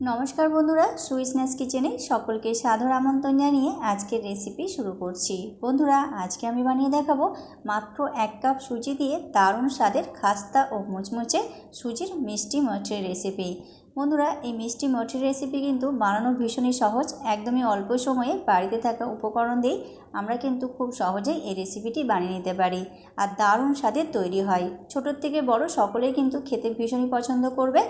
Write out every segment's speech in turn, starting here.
নমস্কার বন্ধুরা, সুইসনেস কিচেনে সকলকে সাদর আমন্ত্রণ জানিয়ে আজকের রেসিপি শুরু করছি। বন্ধুরা, আজকে আমি বানিয়ে দেখাবো মাত্র এক কাপ সুজি দিয়ে দারুণ স্বাদের খাস্তা ও মুচমুচে সুজির মিষ্টি মাছের রেসিপি বন্ধুরা, এই মিষ্টি মটরের রেসিপি কিন্তু বানানো ভীষণই সহজ। একদমই অল্প সময়ে বাড়িতে থাকা উপকরণ দিয়েই আমরা কিন্তু খুব সহজেই এই রেসিপিটি বানিয়ে নিতে পারি আর দারুণ স্বাদের তৈরি হয়। ছোটোর থেকে বড় সকলেই কিন্তু খেতে ভীষণই পছন্দ করবে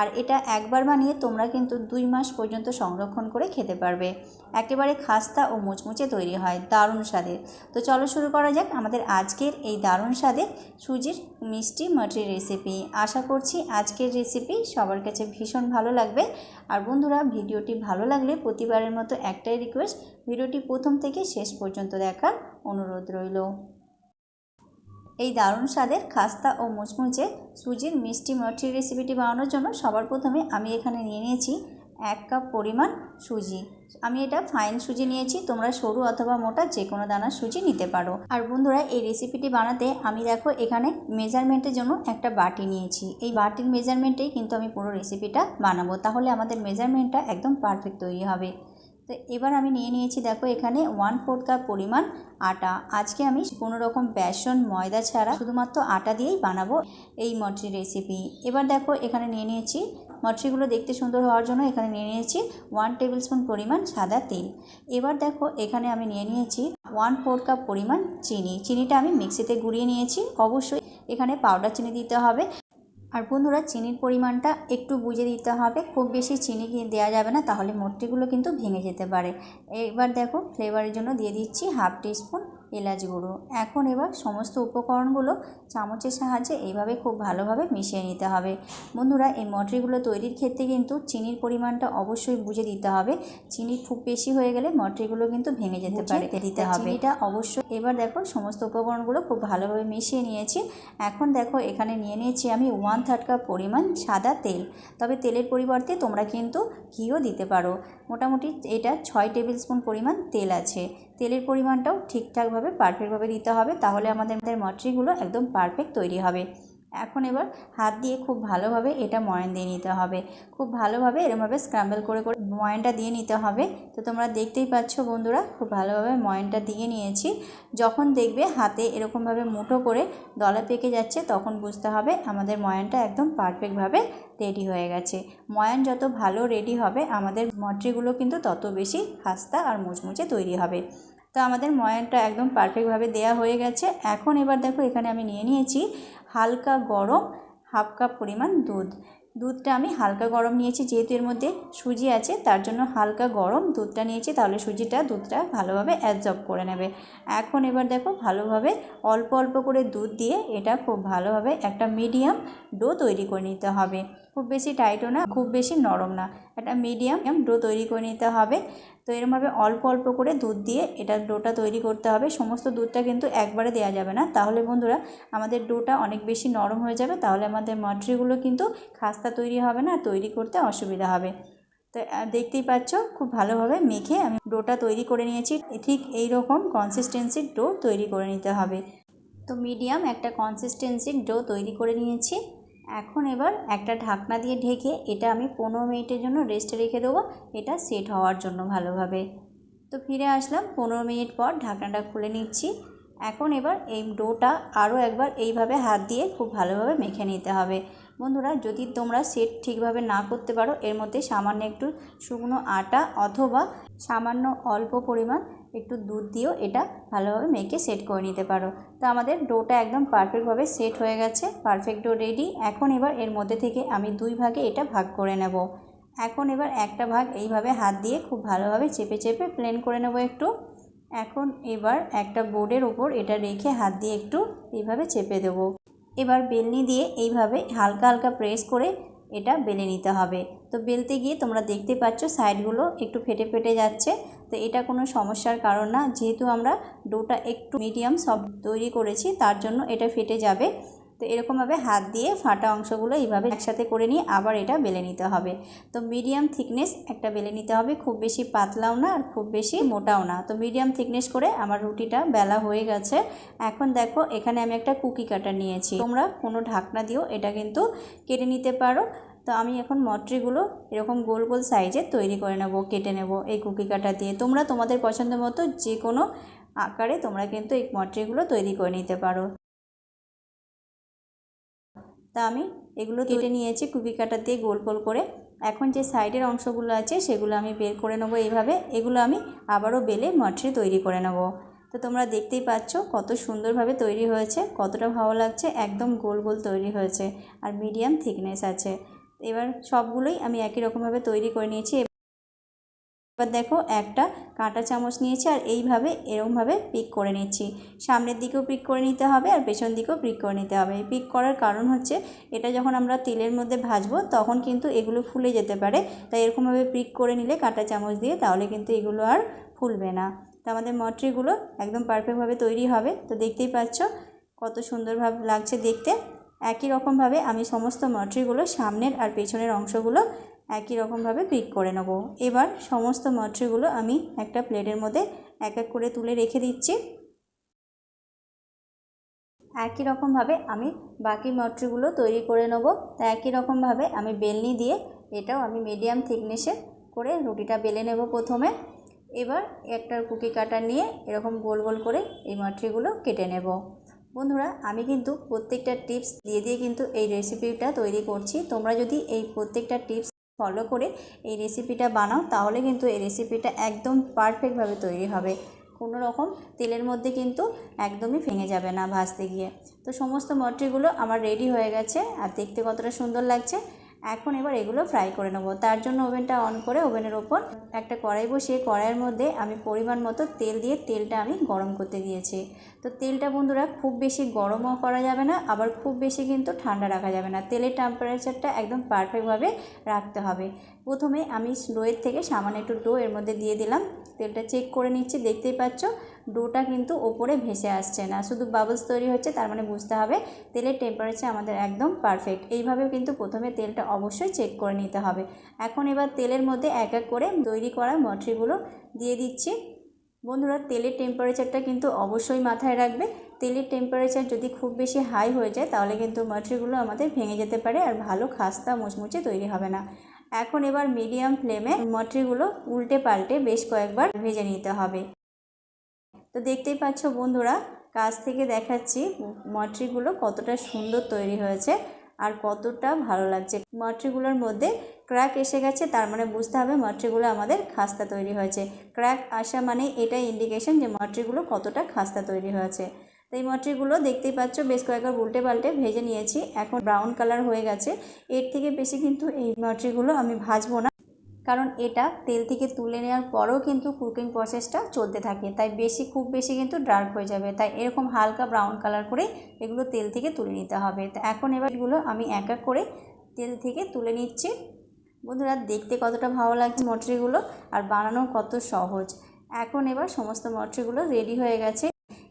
আর এটা একবার বানিয়ে তোমরা কিন্তু দুই মাস পর্যন্ত সংরক্ষণ করে খেতে পারবে। একেবারে খাস্তা ও মুচমুচে তৈরি হয়, দারুণ স্বাদের তো চলো শুরু করা যাক আমাদের আজকের এই দারুণ স্বাদের সুজির মিষ্টি মটরের রেসিপি আশা করছি আজকের রেসিপি সবার কাছে ভীষণ ভালো লাগবে। আর বন্ধুরা, ভিডিওটি ভালো লাগলে প্রতিবারের মতো একটাই রিকোয়েস্ট ভিডিওটি প্রথম থেকে শেষ পর্যন্ত দেখার অনুরোধ রইল। এই দারুণ স্বাদের খাস্তা ও মুচমুচে সুজির মিষ্টি মঠির রেসিপিটি বানানোর জন্য সবার প্রথমে আমি এখানে নিয়ে নিয়েছি এক কাপ পরিমাণ সুজি। আমি এটা ফাইন সুজি নিয়েছি, তোমরা সরু অথবা মোটা যে কোনো দানার সুজি নিতে পারো। আর বন্ধুরা, এই রেসিপিটি বানাতে আমি দেখো এখানে মেজারমেন্টের জন্য একটা বাটি নিয়েছি। এই বাটির মেজারমেন্টেই কিন্তু আমি পুরো রেসিপিটা বানাবো। তাহলে আমাদের মেজারমেন্টটা একদম পারফেক্ট তৈরি হবে। তো এবার আমি নিয়ে নিয়েছি দেখো এখানে ওয়ান ফোর কাপ পরিমাণ আটা। আজকে আমি কোনো রকম বেসন, ময়দা ছাড়া শুধুমাত্র আটা দিয়েই বানাবো এই মটরি রেসিপি এবার দেখো এখানে নিয়ে নিয়েছি মটরিগুলো দেখতে সুন্দর হওয়ার জন্য এখানে নিয়ে নিয়েছি ওয়ান টেবিল স্পুন পরিমাণ সাদা তেল। এবার দেখো, এখানে আমি নিয়ে নিয়েছি ওয়ান ফোর কাপ পরিমাণ চিনি। চিনিটা আমি মিক্সিতে গুঁড়িয়ে নিয়েছি। অবশ্যই এখানে পাউডার চিনি দিতে হবে। আর বন্ধুরা, চিনির পরিমাণটা একটু বুঝে দিতে হবে। খুব বেশি চিনি দেওয়া যাবে না, তাহলে মটরিগুলো কিন্তু ভেঙে যেতে পারে। এবার দেখো ফ্লেভারের জন্য দিয়ে দিচ্ছি হাফ টিস্পুন এলাচ গুঁড়ো। এখন এবার সমস্ত উপকরণগুলো চামচের সাহায্যে এইভাবে খুব ভালোভাবে মিশিয়ে নিতে হবে। বন্ধুরা এই মটরিগুলো তৈরির ক্ষেত্রে কিন্তু চিনির পরিমাণটা অবশ্যই বুঝে দিতে হবে। চিনি খুব বেশি হয়ে গেলে মটরিগুলো কিন্তু ভেঙে যেতে পারে। দিতে হবে। এটা অবশ্যই এবার দেখো সমস্ত উপকরণগুলো খুব ভালোভাবে মিশিয়ে নিয়েছি। এখন দেখো এখানে নিয়ে নিয়েছি আমি ওয়ান থার্ড কাপ পরিমাণ সাদা তেল। তবে তেলের পরিবর্তে তোমরা কিন্তু ঘিও দিতে পারো। মোটামুটি এটা ছয় টেবিল স্পুন পরিমাণ তেল আছে। তেলের পরিমাণটাও ঠিকঠাকভাবে পারফেক্টভাবে দিতে হবে, তাহলে আমাদের মটরিগুলো একদম পারফেক্ট তৈরি হবে। এখন এবার হাত দিয়ে খুব ভালোভাবে এটা ময়ান দিয়ে নিতে হবে। খুব ভালোভাবে এরমভাবে স্ক্রাম্বল করে করে ময়ানটা দিয়ে নিতে হবে। তো তোমরা দেখতেই পাচ্ছ বন্ধুরা, খুব ভালোভাবে ময়ানটা দিয়ে নিয়েছি। যখন দেখবে হাতে এরকমভাবে মুঠো করে দলা পেকে যাচ্ছে, তখন বুঝতে হবে আমাদের ময়ানটা একদম পারফেক্টভাবে রেডি হয়ে গেছে। ময়ান যত ভালো রেডি হবে, আমাদের মটরিগুলো কিন্তু তত বেশি খাস্তা আর মুচমুচে তৈরি হবে। তো আমাদের ময়ানটা একদম পারফেক্টভাবে দেয়া হয়ে গেছে। এখন এবার দেখো এখানে আমি নিয়ে নিয়েছি হালকা গরম হাফ কাপ পরিমাণ দুধ। দুধটা আমি হালকা গরম নিয়েছি, যেহেতু এর মধ্যে সুজি আছে, তার জন্য হালকা গরম দুধটা নিয়েছি, তাহলে সুজিটা দুধটা ভালোভাবে অ্যাবজর্ব করে নেবে। এখন এবার দেখো ভালোভাবে অল্প অল্প করে দুধ দিয়ে এটা খুব ভালোভাবে একটা মিডিয়াম ডো তৈরি করে নিতে হবে। খুব বেশি টাইটও না, খুব বেশি নরম না। একটা মিডিয়াম ডো তৈরি করে নিতে হবে। তো এরমভাবে অল্প অল্প করে দুধ দিয়ে এটা ডোটা তৈরি করতে হবে। সমস্ত দুধটা কিন্তু একবারে দেওয়া যাবে না। তাহলে বন্ধুরা, আমাদের ডোটা অনেক বেশি নরম হয়ে যাবে। তাহলে আমাদের মটরিগুলো কিন্তু খাস্তা তৈরি হবে না তৈরি করতে অসুবিধা হবে। তো দেখতেই পাচ্ছ, খুব ভালোভাবে মেখে আমি ডোটা তৈরি করে নিয়েছি। ঠিক এই রকম কনসিস্টেন্সির ডো তৈরি করে নিতে হবে। তো মিডিয়াম একটা কনসিস্টেন্সির ডো তৈরি করে নিয়েছি। এখন এবার একটা ঢাকনা দিয়ে ঢেকে এটা আমি পনেরো মিনিটের জন্য রেস্টে রেখে দেবো। এটা সেট হওয়ার জন্য ভালোভাবে। তো ফিরে আসলাম, পনেরো মিনিট পর ঢাকনাটা খুলে নিচ্ছি। এখন এবার এই ডোটা আরও একবার এইভাবে হাত দিয়ে খুব ভালোভাবে মেখে নিতে হবে। বন্ধুরা, যদি তোমরা সেট ঠিকভাবে না করতে পারো, এর মধ্যে সামান্য একটু শুকনো আটা অথবা সামান্য অল্প পরিমাণ একটু দুধ দিয়েও এটা ভালোভাবে মেখে সেট করে নিতে পারো। তো আমাদের ডোটা একদম পারফেক্টভাবে সেট হয়ে গেছে পারফেক্ট ডো রেডি এখন এবার এর মধ্যে থেকে আমি দুই ভাগে এটা ভাগ করে নেব। এখন এবার একটা ভাগ এইভাবে হাত দিয়ে খুব ভালোভাবে চেপে চেপে প্লেন করে নেব একটু। এখন এবার একটা বোর্ডের ওপর এটা রেখে হাত দিয়ে একটু এইভাবে চেপে দেবো। এবার বেলনি দিয়ে এইভাবে হালকা হালকা প্রেস করে এটা বেলে নিতে হবে। তো বেলতে গিয়ে তোমরা দেখতে পাচ্ছ সাইডগুলো একটু ফেটে ফেটে যাচ্ছে। তো এটা কোনো সমস্যার কারণ না। যেহেতু আমরা ডোটা একটু মিডিয়াম সফট তৈরি করেছি, তার জন্য এটা ফেটে যাবে। তো এরকমভাবে হাত দিয়ে ফাটা অংশগুলো এইভাবে একসাথে করে নিয়ে আবার এটা বেলে নিতে হবে। তো মিডিয়াম থিকনেস একটা বেলে নিতে হবে, খুব বেশি পাতলাও না আর খুব বেশি মোটাও না। তো মিডিয়াম থিকনেস করে আমার রুটিটা বেলা হয়ে গেছে। এখন দেখো এখানে আমি একটা কুকি কাটার নিয়েছি। তোমরা কোনো ঢাকনা দিয়েও এটা কিন্তু কেটে নিতে পারো। তো আমি এখন মটরিগুলো এরকম গোল গোল সাইজে তৈরি করে নেব, কেটে নেব এই কুকি কাটা দিয়ে। তোমরা তোমাদের পছন্দ মতো যে কোনো আকারে তোমরা কিন্তু এই মটরিগুলো তৈরি করে নিতে পারো। তা আমি এগুলো কেটে নিয়েছি কুকি কাটার দিয়ে গোল গোল করে। এখন যে সাইডের অংশগুলো আছে সেগুলো আমি বের করে নেব এইভাবে। এগুলো আমি আবারও বেলে মাঠে তৈরি করে নেব। তো তোমরা দেখতেই পাচ্ছ কত সুন্দরভাবে তৈরি হয়েছে কতটা ভালো লাগছে একদম গোল গোল তৈরি হয়েছে। আর মিডিয়াম থিকনেস আছে। এবার সবগুলোই আমি একই রকমভাবে তৈরি করে নিয়েছি। এবার দেখো একটা কাঁটা চামচ নিয়েছি আর এইভাবে এরকমভাবে পিক করে নিচ্ছি। সামনের দিকেও পিক করে নিতে হবে আর পেছন দিকেও পিক করে নিতে হবে। পিক করার কারণ হচ্ছে এটা যখন আমরা তেলের মধ্যে ভাজবো তখন কিন্তু এগুলো ফুলে যেতে পারে। তাই এরকমভাবে পিক করে নিলে কাঁটা চামচ দিয়ে তাহলে কিন্তু এগুলো আর ফুলবে না। তো আমাদের মটরিগুলো একদম পারফেক্টভাবে তৈরি হবে। তো দেখতেই পাচ্ছ কত সুন্দরভাবে লাগছে দেখতে। একই রকমভাবে আমি সমস্ত মটরিগুলো সামনের আর পেছনের অংশগুলো একই রকমভাবে পিক করে নেব। এবার সমস্ত মটরিগুলো আমি একটা প্লেটের মধ্যে এক এক করে তুলে রেখে দিচ্ছি। একই রকমভাবে আমি বাকি মটরিগুলো তৈরি করে নেব। তা একই রকমভাবে আমি বেলনি দিয়ে এটাও আমি মিডিয়াম থিকনেসে করে রুটিটা বেলে নেব প্রথমে। এবার একটা কুকি কাটার নিয়ে এরকম গোল গোল করে এই মটরিগুলো কেটে নেব। বন্ধুরা, আমি কিন্তু প্রত্যেকটা টিপস দিয়ে দিয়ে কিন্তু এই রেসিপিটা তৈরি করছি। তোমরা যদি এই প্রত্যেকটা টিপস ফলো করে এই রেসিপিটা বানাও, তাহলে কিন্তু এই রেসিপিটা একদম পারফেক্টভাবে তৈরি হবে। কোনো রকম তেলের মধ্যে কিন্তু একদমই ভেঙে যাবে না ভাজতে গিয়ে। তো সমস্ত মটরিগুলো আমার রেডি হয়ে গেছে, আর দেখতে কতটা সুন্দর লাগছে। এখন এবার এগুলো ফ্রাই করে নেব। তার জন্য ওভেনটা অন করে ওভেনের ওপর একটা কড়াই বসিয়ে কড়াইয়ের মধ্যে আমি পরিমাণ মতো তেল দিয়ে তেলটা আমি গরম করতে দিয়েছি। তো তেলটা বন্ধুরা খুব বেশি গরমও করা যাবে না, আবার খুব বেশি কিন্তু ঠান্ডা রাখা যাবে না। তেলের টেম্পারেচারটা একদম পারফেক্টভাবে রাখতে হবে। প্রথমে আমি ডোয়ের থেকে সামান্য একটু ডো এর মধ্যে দিয়ে দিলাম। তেলটা চেক করে নিচ্ছি, দেখতেই পাচ্ছ ডোটা কিন্তু ওপরে ভেসে আসছে না। শুধু বাবলস তৈরি হচ্ছে, তার মানে বুঝতে হবে তেলের টেম্পারেচার আমাদের একদম পারফেক্ট এইভাবে কিন্তু প্রথমে তেলটা অবশ্যই চেক করে নিতে হবে। এখন এবার তেলের মধ্যে এক এক করে তৈরি করা মটরিগুলো দিয়ে দিচ্ছি। বন্ধুরা, তেলের টেম্পারেচারটা কিন্তু অবশ্যই মাথায় রাখবে। তেলের টেম্পারেচার যদি খুব বেশি হাই হয়ে যায়, তাহলে কিন্তু মটরিগুলো আমাদের ভেঙে যেতে পারে আর ভালো খাস্তা মুচমুচে তৈরি হবে না। এখন এবার মিডিয়াম ফ্লেমে মটরিগুলো উল্টে পাল্টে বেশ কয়েকবার ভেজে নিতে হবে। তো দেখতেই পাচ্ছ বন্ধুরা, কাছ থেকে দেখাচ্ছি মটরিগুলো কতটা সুন্দর তৈরি হয়েছে আর কতটা ভালো লাগছে। মটরিগুলোর মধ্যে ক্র্যাক এসে গেছে, তার মানে বুঝতে হবে মটরিগুলো আমাদের খাস্তা তৈরি হয়েছে। ক্র্যাক আসা মানে এটাই ইন্ডিকেশন যে মটরিগুলো কতটা খাস্তা তৈরি হয়েছে। তো এই মটরিগুলো দেখতেই পাচ্ছ, বেশ কয়েকবার উল্টে পাল্টে ভেজে নিয়েছি। এখন ব্রাউন কালার হয়ে গেছে। এর থেকে বেশি কিন্তু এই মটরিগুলো আমি ভাজবো না। কারণ এটা তেল থেকে তুলে নেওয়ার পরেও কিন্তু কুকিং প্রসেসটা চলতে থাকে। তাই বেশি, খুব বেশি কিন্তু ডার্ক হয়ে যাবে। তাই এরকম হালকা ব্রাউন কালার করে এগুলো তেল থেকে তুলে নিতে হবে। তো এখন এবার এগুলো আমি এক এক করে তেল থেকে তুলে নিচ্ছি। বন্ধুরা, দেখতে কতটা ভালো লাগছে মটরিগুলো আর বানানো কত সহজ। এখন এবার সমস্ত মটরিগুলো রেডি হয়ে গেছে।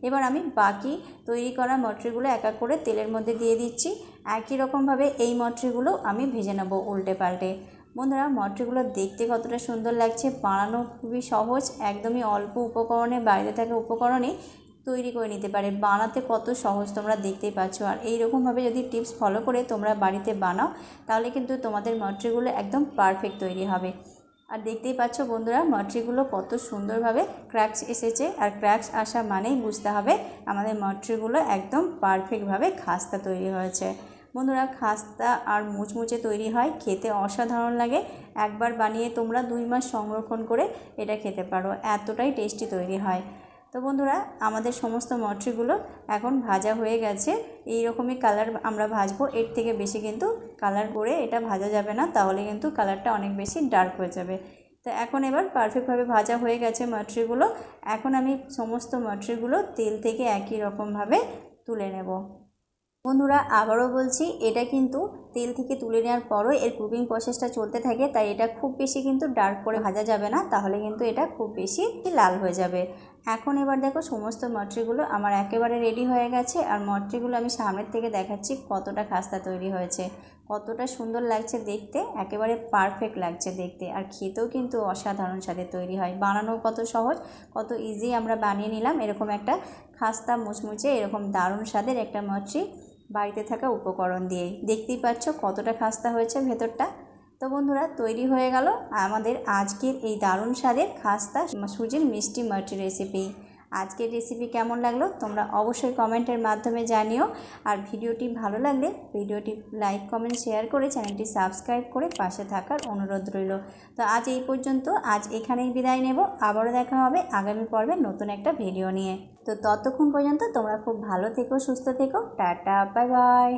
এবার আমি বাকি তৈরি করা মটরিগুলো এক এক করে তেলের মধ্যে দিয়ে দিচ্ছি। একই রকমভাবে এই মটরিগুলো আমি ভেজে নেব উল্টে পাল্টে। বন্ধুরা, মটরিগুলো দেখতে কতটা সুন্দর লাগছে। বানানো খুবই সহজ, একদমই অল্প উপকরণে বাইরে থাকা উপকরণে তৈরি করে নিতে পারে। বানাতে কত সহজ তোমরা দেখতেই পাচ্ছ। আর এই রকমভাবে যদি টিপস ফলো করে তোমরা বাড়িতে বানাও, তাহলে কিন্তু তোমাদের মটরিগুলো একদম পারফেক্ট তৈরি হবে। আর দেখতেই পাচ্ছ বন্ধুরা মটরিগুলো কত সুন্দরভাবে ক্র্যাকস এসেছে। আর ক্র্যাকস আসা মানেই বুঝতে হবে আমাদের মটরিগুলো একদম পারফেক্টভাবে খাস্তা তৈরি হয়েছে। বন্ধুরা, খাস্তা আর মুচমুচে তৈরি হয়, খেতে অসাধারণ লাগে। একবার বানিয়ে তোমরা দুই মাস সংরক্ষণ করে এটা খেতে পারো, এতটাই টেস্টি তৈরি হয়। তো বন্ধুরা, আমাদের সমস্ত মটরিগুলো এখন ভাজা হয়ে গেছে। এই রকমই কালার আমরা ভাজবো। এর থেকে বেশি কিন্তু কালার করে এটা ভাজা যাবে না, তাহলে কিন্তু কালারটা অনেক বেশি ডার্ক হয়ে যাবে। তো এখন এবার পারফেক্টভাবে ভাজা হয়ে গেছে মটরিগুলো এখন আমি সমস্ত মটরিগুলো তেল থেকে একই রকমভাবে তুলে নেব। বন্ধুরা, আবারও বলছি, এটা কিন্তু তেল থেকে তুলে নেওয়ার পরও এর কুকিং প্রসেসটা চলতে থাকে, তাই এটা খুব বেশি কিন্তু ডার্ক করে ভাজা যাবে না, তাহলে কিন্তু এটা খুব বেশি লাল হয়ে যাবে। এখন এবার দেখো সমস্ত মটরিগুলো আমার একেবারে রেডি হয়ে গেছে, আর মটরিগুলো আমি সামনের থেকে দেখাচ্ছি কতটা খাস্তা তৈরি হয়েছে। কতটা সুন্দর লাগছে দেখতে, একেবারে পারফেক্ট লাগছে দেখতে, আর খেতেও কিন্তু অসাধারণ স্বাদে তৈরি হয়। বানানো কত সহজ, কত ইজি আমরা বানিয়ে নিলাম, এরকম একটা খাস্তা মুচমুচে, এরকম দারুণ স্বাদের একটা মটরি বাড়িতে থাকা উপকরণ দিয়ে দেখতেই পাচ্ছ কতটা খাস্তা হয়েছে ভেতরটা। তো বন্ধুরা, তৈরি হয়ে গেল আমাদের আজকের এই দারুণ স্বাদের খাস্তা সুজির মিষ্টি মাটি রেসিপি আজকের রেসিপি কেমন লাগল তোমরা অবশ্যই কমেন্টের মাধ্যমে জানিও। আর ভিডিওটি ভালো লাগলে ভিডিওটি লাইক কমেন্ট শেয়ার করে চ্যানেলটি সাবস্ক্রাইব করে পাশে থাকার অনুরোধ রইল। তো আজ এই পর্যন্ত, আজ এখানেই বিদায় নেব। আবারও দেখা হবে আগামী পর্বে নতুন একটা ভিডিও নিয়ে। তো ততক্ষণ পর্যন্ত তোমরা খুব ভালো থেকো, সুস্থ থেকো। Tata bye bye